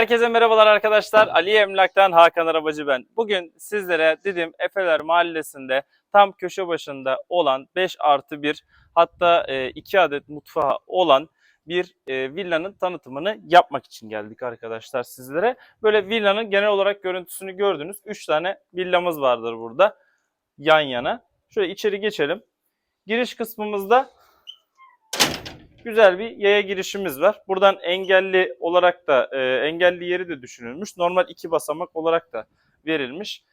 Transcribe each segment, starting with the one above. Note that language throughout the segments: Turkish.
Herkese merhabalar arkadaşlar. Ali Emlak'tan Hakan Arabacı ben. Bugün sizlere Didim Efeler Mahallesi'nde tam köşe başında olan 5 artı 1 hatta 2 adet mutfağı olan bir e, villanın tanıtımını yapmak için geldik arkadaşlar sizlere. Böyle villanın genel olarak görüntüsünü gördünüz. 3 tane villamız vardır burada yan yana. Şöyle içeri geçelim. Giriş kısmımızda güzel bir yaya girişimiz var. Buradan engelli olarak da e, engelli yeri de düşünülmüş. Normal iki basamak olarak da verilmiş.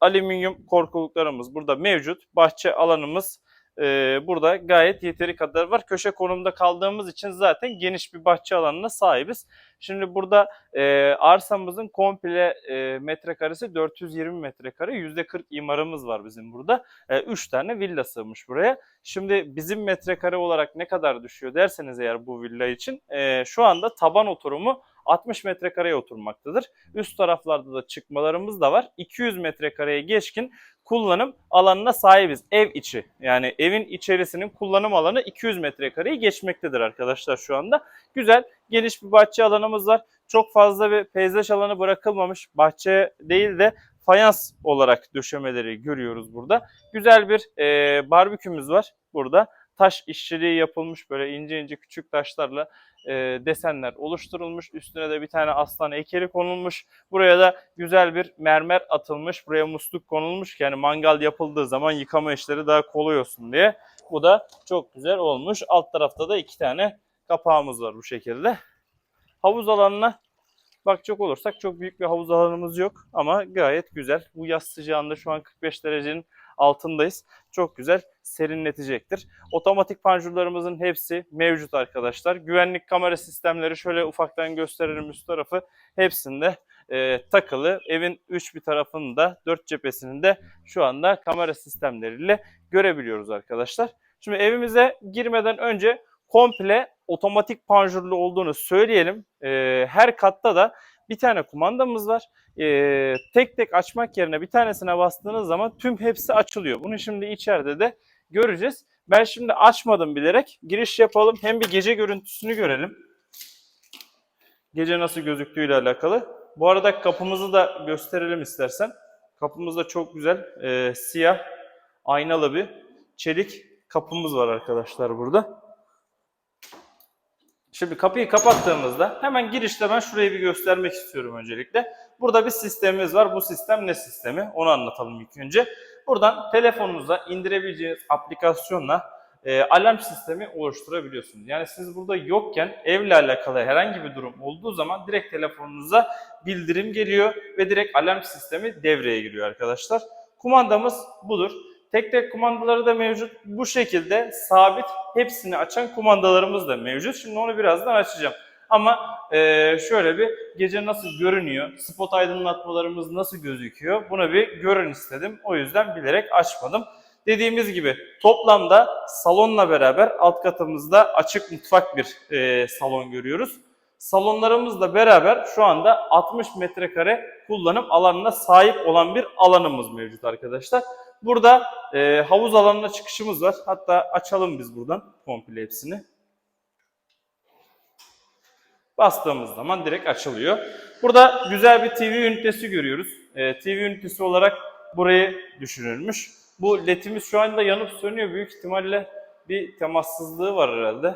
Alüminyum korkuluklarımız burada mevcut. Bahçe alanımız e, burada gayet yeteri kadar var. Köşe konumda kaldığımız için zaten geniş bir bahçe alanına sahibiz. Şimdi burada e, arsamızın komple e, metrekaresi 420 metrekare. %40 imarımız var bizim burada. 3 tane villa sığmış buraya. Şimdi bizim metrekare olarak ne kadar düşüyor derseniz eğer bu villa için e, şu anda taban oturumu 60 metrekareye oturmaktadır. Üst taraflarda da çıkmalarımız da var. 200 metrekareye geçkin kullanım alanına sahibiz. Ev içi yani evin içerisinin kullanım alanı 200 metrekareyi geçmektedir arkadaşlar şu anda. Güzel geniş bir bahçe alanımız var. Çok fazla bir peyzaj alanı bırakılmamış. Bahçe değil de fayans olarak döşemeleri görüyoruz burada. Güzel bir e, barbekümüz var burada. Taş işçiliği yapılmış böyle ince ince küçük taşlarla e, desenler oluşturulmuş. Üstüne de bir tane aslan heykeli konulmuş. Buraya da güzel bir mermer atılmış. Buraya musluk konulmuş ki yani mangal yapıldığı zaman yıkama işleri daha kolay olsun diye. Bu da çok güzel olmuş. Alt tarafta da iki tane kapağımız var bu şekilde. Havuz alanına bakacak olursak çok büyük bir havuz alanımız yok ama gayet güzel. Bu yaz sıcağında şu an 45 derecenin altındayız. Çok güzel serinletecektir. Otomatik panjurlarımızın hepsi mevcut arkadaşlar. Güvenlik kamera sistemleri şöyle ufaktan gösterelim üst tarafı. Hepsinde e, takılı. Evin üç bir tarafında, dört cephesinin de şu anda kamera sistemleriyle görebiliyoruz arkadaşlar. Şimdi evimize girmeden önce komple otomatik panjurlu olduğunu söyleyelim. E, her katta da bir tane kumandamız var. E, tek tek açmak yerine bir tanesine bastığınız zaman tüm hepsi açılıyor. Bunu şimdi içeride de göreceğiz. Ben şimdi açmadım bilerek. Giriş yapalım. Hem bir gece görüntüsünü görelim. Gece nasıl gözüktüğüyle alakalı. Bu arada kapımızı da gösterelim istersen. Kapımız da çok güzel. e, siyah, aynalı bir çelik kapımız var arkadaşlar burada. Şimdi kapıyı kapattığımızda hemen girişte ben şurayı bir göstermek istiyorum öncelikle. Burada bir sistemimiz var. Bu sistem ne sistemi? Onu anlatalım ilk önce. Buradan telefonunuza indirebileceğiniz aplikasyonla e, alarm sistemi oluşturabiliyorsunuz. Yani siz burada yokken evle alakalı herhangi bir durum olduğu zaman direkt telefonunuza bildirim geliyor ve direkt alarm sistemi devreye giriyor arkadaşlar. Kumandamız budur. Tek tek kumandaları da mevcut. Bu şekilde sabit hepsini açan kumandalarımız da mevcut. Şimdi onu birazdan açacağım. Ama e, şöyle bir gece nasıl görünüyor, spot aydınlatmalarımız nasıl gözüküyor bunu bir görün istedim. O yüzden bilerek açmadım. Dediğimiz gibi toplamda salonla beraber alt katımızda açık mutfak bir e, salon görüyoruz. Salonlarımızla beraber şu anda 60 metrekare kullanım alanına sahip olan bir alanımız mevcut arkadaşlar. Burada e, havuz alanına çıkışımız var. Hatta açalım biz buradan komple hepsini. Bastığımız zaman direkt açılıyor. Burada güzel bir TV ünitesi görüyoruz. E, TV ünitesi olarak burayı düşünülmüş. Bu ledimiz şu anda yanıp sönüyor. Büyük ihtimalle bir temassızlığı var herhalde.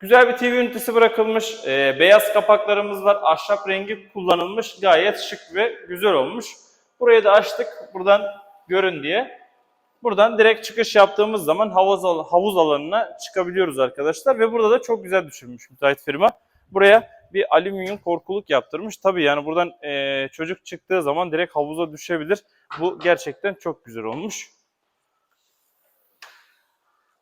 Güzel bir TV ünitesi bırakılmış. Ee, beyaz kapaklarımız var. Ahşap rengi kullanılmış. Gayet şık ve güzel olmuş. Burayı da açtık. Buradan görün diye. Buradan direkt çıkış yaptığımız zaman havuz, al- havuz alanına çıkabiliyoruz arkadaşlar. Ve burada da çok güzel düşünmüş müteahhit firma. Buraya bir alüminyum korkuluk yaptırmış. Tabii yani buradan e, çocuk çıktığı zaman direkt havuza düşebilir. Bu gerçekten çok güzel olmuş.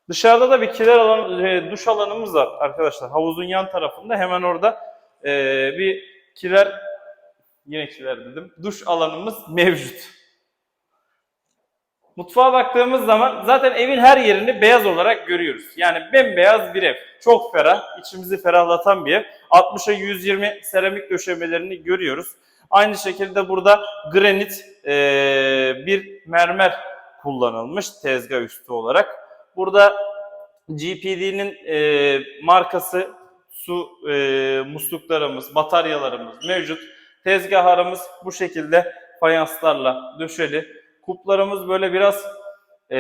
Dışarıda da bir kiler alan, e, duş alanımız var arkadaşlar. Havuzun yan tarafında hemen orada e, bir kiler, yine kiler dedim, duş alanımız mevcut. Mutfağa baktığımız zaman zaten evin her yerini beyaz olarak görüyoruz. Yani bembeyaz bir ev. Çok ferah, içimizi ferahlatan bir ev. 60'a 120 seramik döşemelerini görüyoruz. Aynı şekilde burada granit e, bir mermer kullanılmış tezgah üstü olarak. Burada GPD'nin e, markası, su e, musluklarımız, bataryalarımız mevcut. Tezgahlarımız bu şekilde fayanslarla döşeli. Kuplarımız böyle biraz e,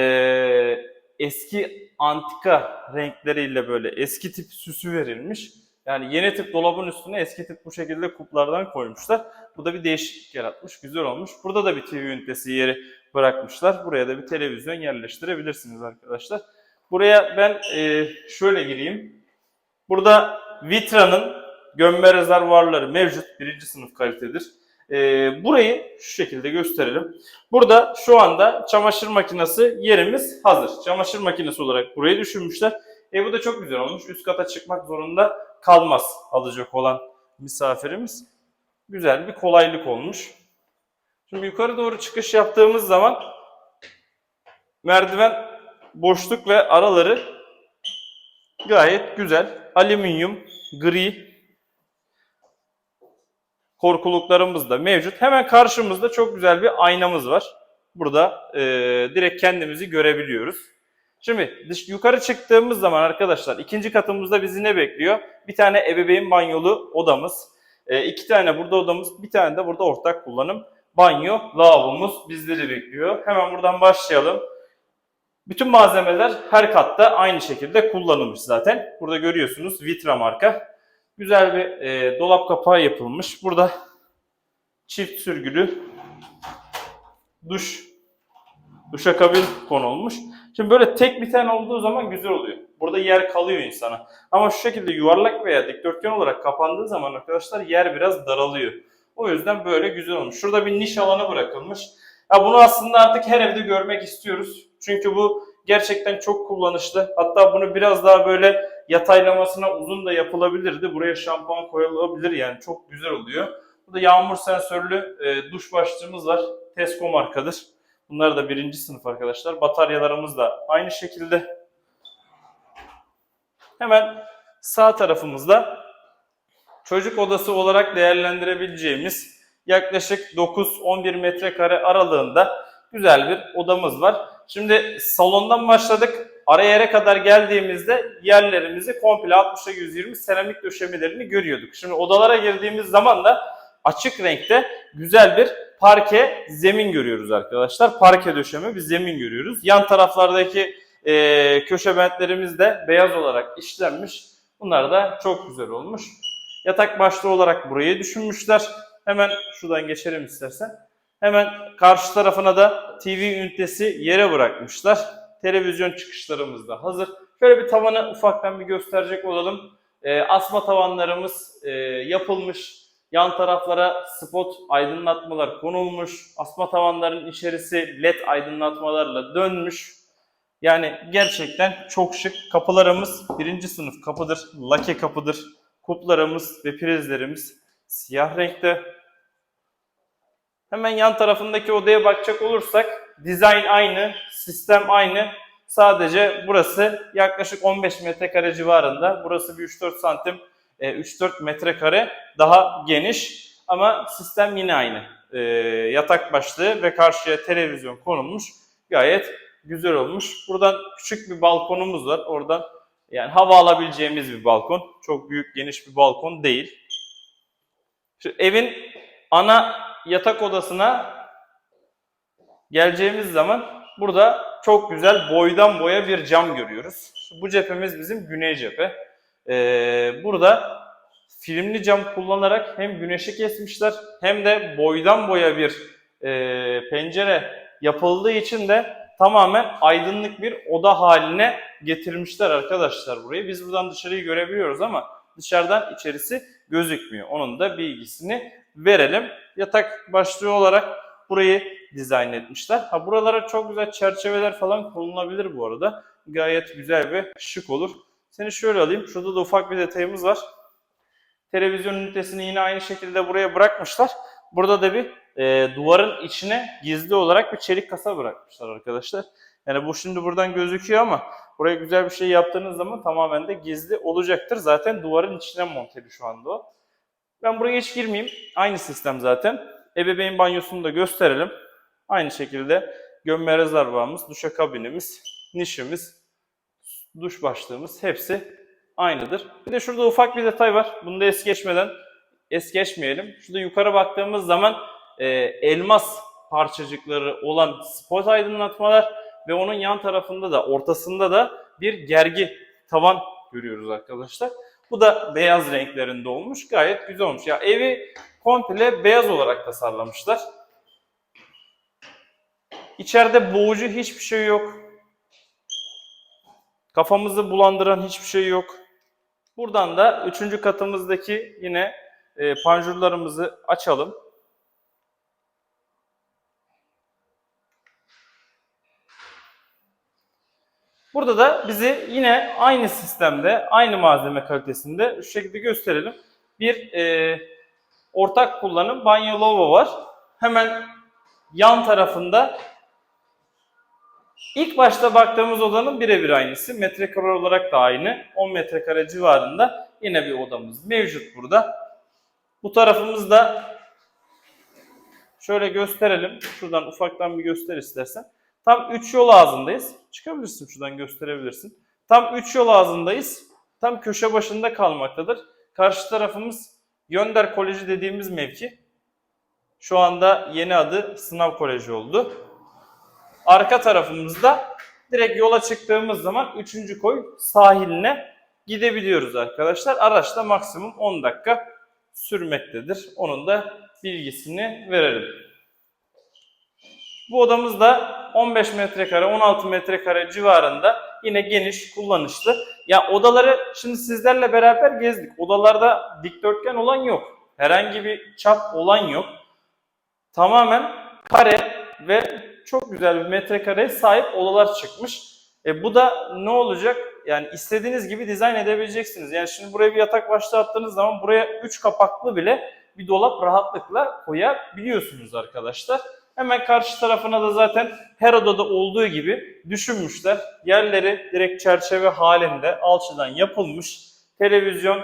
eski antika renkleriyle böyle eski tip süsü verilmiş. Yani yeni tip dolabın üstüne eski tip bu şekilde kuplardan koymuşlar. Bu da bir değişiklik yaratmış, güzel olmuş. Burada da bir TV ünitesi yeri bırakmışlar. Buraya da bir televizyon yerleştirebilirsiniz arkadaşlar. Buraya ben e, şöyle gireyim. Burada Vitra'nın gömme rezervuarları mevcut. Birinci sınıf kalitedir. E, burayı şu şekilde gösterelim. Burada şu anda çamaşır makinesi yerimiz hazır. Çamaşır makinesi olarak burayı düşünmüşler. E bu da çok güzel olmuş. Üst kata çıkmak zorunda kalmaz alacak olan misafirimiz. Güzel bir kolaylık olmuş. Şimdi yukarı doğru çıkış yaptığımız zaman merdiven boşluk ve araları gayet güzel. Alüminyum, gri korkuluklarımız da mevcut. Hemen karşımızda çok güzel bir aynamız var. Burada e, direkt kendimizi görebiliyoruz. Şimdi dış, yukarı çıktığımız zaman arkadaşlar ikinci katımızda bizi ne bekliyor? Bir tane ebeveyn banyolu odamız, e, iki tane burada odamız, bir tane de burada ortak kullanım banyo, lavabomuz bizleri bekliyor. Hemen buradan başlayalım. Bütün malzemeler her katta aynı şekilde kullanılmış zaten. Burada görüyorsunuz Vitra marka. Güzel bir e, dolap kapağı yapılmış. Burada çift sürgülü duş duşakabin konulmuş. Şimdi böyle tek bir tane olduğu zaman güzel oluyor. Burada yer kalıyor insana. Ama şu şekilde yuvarlak veya dikdörtgen olarak kapandığı zaman arkadaşlar yer biraz daralıyor. O yüzden böyle güzel olmuş. Şurada bir niş alanı bırakılmış. Ya bunu aslında artık her evde görmek istiyoruz. Çünkü bu gerçekten çok kullanışlı. Hatta bunu biraz daha böyle yataylamasına uzun da yapılabilirdi. Buraya şampuan koyulabilir yani çok güzel oluyor. Burada yağmur sensörlü e, duş başlığımız var. Tesco markadır. Bunlar da birinci sınıf arkadaşlar. Bataryalarımız da aynı şekilde. Hemen sağ tarafımızda çocuk odası olarak değerlendirebileceğimiz yaklaşık 9-11 metrekare aralığında güzel bir odamız var. Şimdi salondan başladık. Ara yere kadar geldiğimizde yerlerimizi komple 60'a 120 seramik döşemelerini görüyorduk. Şimdi odalara girdiğimiz zaman da açık renkte güzel bir parke zemin görüyoruz arkadaşlar. Parke döşeme bir zemin görüyoruz. Yan taraflardaki e, köşe bentlerimiz de beyaz olarak işlenmiş. Bunlar da çok güzel olmuş. Yatak başlığı olarak burayı düşünmüşler. Hemen şuradan geçelim istersen. Hemen karşı tarafına da TV ünitesi yere bırakmışlar. Televizyon çıkışlarımız da hazır. Şöyle bir tavanı ufaktan bir gösterecek olalım. E, asma tavanlarımız e, yapılmış. Yan taraflara spot aydınlatmalar konulmuş. Asma tavanların içerisi led aydınlatmalarla dönmüş. Yani gerçekten çok şık. Kapılarımız birinci sınıf kapıdır. Lake kapıdır. Kuplarımız ve prizlerimiz siyah renkte. Hemen yan tarafındaki odaya bakacak olursak dizayn aynı, sistem aynı. Sadece burası yaklaşık 15 metrekare civarında. Burası bir 3-4 santim, e, 3-4 metrekare daha geniş. Ama sistem yine aynı. E, yatak başlığı ve karşıya televizyon konulmuş. Gayet güzel olmuş. Buradan küçük bir balkonumuz var. Oradan yani hava alabileceğimiz bir balkon. Çok büyük, geniş bir balkon değil. Şu evin ana yatak odasına geleceğimiz zaman burada çok güzel boydan boya bir cam görüyoruz. Bu cephemiz bizim güney cephe. Ee, burada filmli cam kullanarak hem güneşi kesmişler hem de boydan boya bir e, pencere yapıldığı için de tamamen aydınlık bir oda haline getirmişler arkadaşlar burayı. Biz buradan dışarıyı görebiliyoruz ama dışarıdan içerisi gözükmüyor. Onun da bilgisini verelim. Yatak başlığı olarak burayı dizayn etmişler. Ha buralara çok güzel çerçeveler falan konulabilir bu arada. Gayet güzel ve şık olur. Seni şöyle alayım. Şurada da ufak bir detayımız var. Televizyon ünitesini yine aynı şekilde buraya bırakmışlar. Burada da bir e, duvarın içine gizli olarak bir çelik kasa bırakmışlar arkadaşlar. Yani bu şimdi buradan gözüküyor ama buraya güzel bir şey yaptığınız zaman tamamen de gizli olacaktır. Zaten duvarın içine monteli şu anda o. Ben buraya hiç girmeyeyim. Aynı sistem zaten. Ebeveyn banyosunu da gösterelim. Aynı şekilde gömme rezervuarımız, duşakabinimiz, nişimiz, duş başlığımız hepsi aynıdır. Bir de şurada ufak bir detay var. Bunu da es geçmeden es geçmeyelim. Şurada yukarı baktığımız zaman e, elmas parçacıkları olan spot aydınlatmalar ve onun yan tarafında da ortasında da bir gergi tavan görüyoruz arkadaşlar. Bu da beyaz renklerinde olmuş. Gayet güzel olmuş. Ya evi komple beyaz olarak tasarlamışlar. İçeride boğucu hiçbir şey yok. Kafamızı bulandıran hiçbir şey yok. Buradan da üçüncü katımızdaki yine e, panjurlarımızı açalım. Burada da bizi yine aynı sistemde, aynı malzeme kalitesinde şu şekilde gösterelim. Bir e, ortak kullanım banyo lavabo var. Hemen yan tarafında ilk başta baktığımız odanın birebir aynısı. Metrekare olarak da aynı. 10 metrekare civarında yine bir odamız mevcut burada. Bu tarafımızda şöyle gösterelim. Şuradan ufaktan bir göster istersen. Tam 3 yol ağzındayız. Çıkabilirsin şuradan gösterebilirsin. Tam 3 yol ağzındayız. Tam köşe başında kalmaktadır. Karşı tarafımız Yönder Koleji dediğimiz mevki. Şu anda yeni adı Sınav Koleji oldu. Arka tarafımızda direkt yola çıktığımız zaman 3. koy sahiline gidebiliyoruz arkadaşlar. Araçta maksimum 10 dakika sürmektedir. Onun da bilgisini verelim. Bu odamız da 15 metrekare, 16 metrekare civarında yine geniş, kullanışlı. Ya odaları şimdi sizlerle beraber gezdik. Odalarda dikdörtgen olan yok. Herhangi bir çap olan yok. Tamamen kare ve çok güzel bir metrekareye sahip odalar çıkmış. E bu da ne olacak? Yani istediğiniz gibi dizayn edebileceksiniz. Yani şimdi buraya bir yatak başlığı attığınız zaman buraya 3 kapaklı bile bir dolap rahatlıkla koyabiliyorsunuz arkadaşlar. Hemen karşı tarafına da zaten her odada olduğu gibi düşünmüşler. Yerleri direkt çerçeve halinde alçıdan yapılmış. Televizyon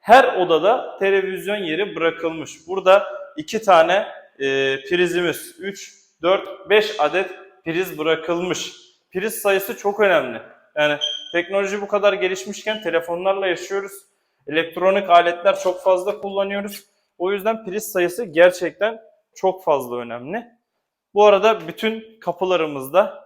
her odada televizyon yeri bırakılmış. Burada iki tane e, prizimiz 3, 4, 5 adet priz bırakılmış. Priz sayısı çok önemli. Yani teknoloji bu kadar gelişmişken telefonlarla yaşıyoruz. Elektronik aletler çok fazla kullanıyoruz. O yüzden priz sayısı gerçekten çok fazla önemli. Bu arada bütün kapılarımızda,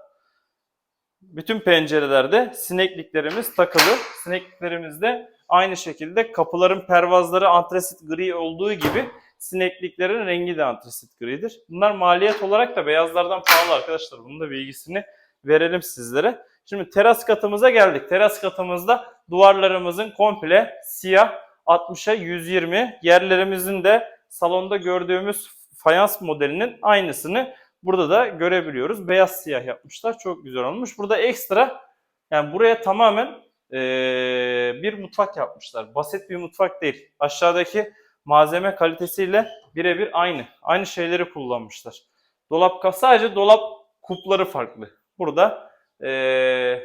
bütün pencerelerde sinekliklerimiz takılı. Sinekliklerimiz de aynı şekilde kapıların pervazları antresit gri olduğu gibi sinekliklerin rengi de antresit gridir. Bunlar maliyet olarak da beyazlardan pahalı arkadaşlar. Bunun da bilgisini verelim sizlere. Şimdi teras katımıza geldik. Teras katımızda duvarlarımızın komple siyah 60'a 120 yerlerimizin de salonda gördüğümüz fayans modelinin aynısını burada da görebiliyoruz. Beyaz siyah yapmışlar. Çok güzel olmuş. Burada ekstra yani buraya tamamen eee, bir mutfak yapmışlar. Basit bir mutfak değil. Aşağıdaki malzeme kalitesiyle birebir aynı. Aynı şeyleri kullanmışlar. Dolap sadece dolap kupları farklı. Burada eee,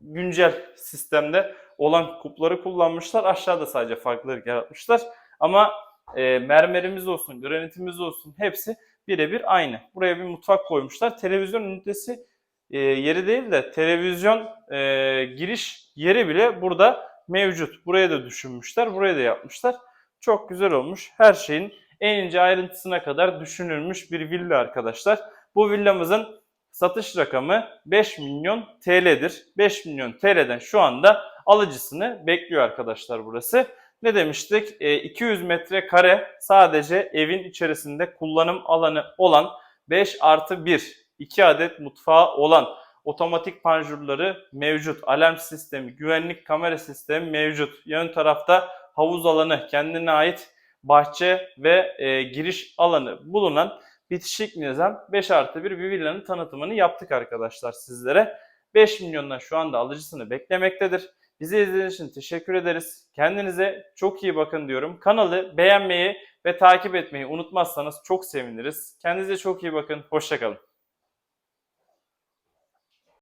güncel sistemde olan kupları kullanmışlar. Aşağıda sadece farklılık yaratmışlar. Ama e, mermerimiz olsun, granitimiz olsun hepsi birebir aynı. Buraya bir mutfak koymuşlar. Televizyon ünitesi e, yeri değil de televizyon e, giriş yeri bile burada mevcut. Buraya da düşünmüşler, buraya da yapmışlar. Çok güzel olmuş. Her şeyin en ince ayrıntısına kadar düşünülmüş bir villa arkadaşlar. Bu villamızın satış rakamı 5 milyon TL'dir. 5 milyon TL'den şu anda alıcısını bekliyor arkadaşlar burası. Ne demiştik? E, 200 metrekare sadece evin içerisinde kullanım alanı olan 5 artı 1, 2 adet mutfağı olan otomatik panjurları mevcut. Alarm sistemi, güvenlik kamera sistemi mevcut. Yan tarafta havuz alanı, kendine ait bahçe ve e, giriş alanı bulunan bitişik nizam 5 artı 1 bir villanın tanıtımını yaptık arkadaşlar sizlere. 5 milyondan şu anda alıcısını beklemektedir. Bizi izlediğiniz için teşekkür ederiz. Kendinize çok iyi bakın diyorum. Kanalı beğenmeyi ve takip etmeyi unutmazsanız çok seviniriz. Kendinize çok iyi bakın. Hoşçakalın.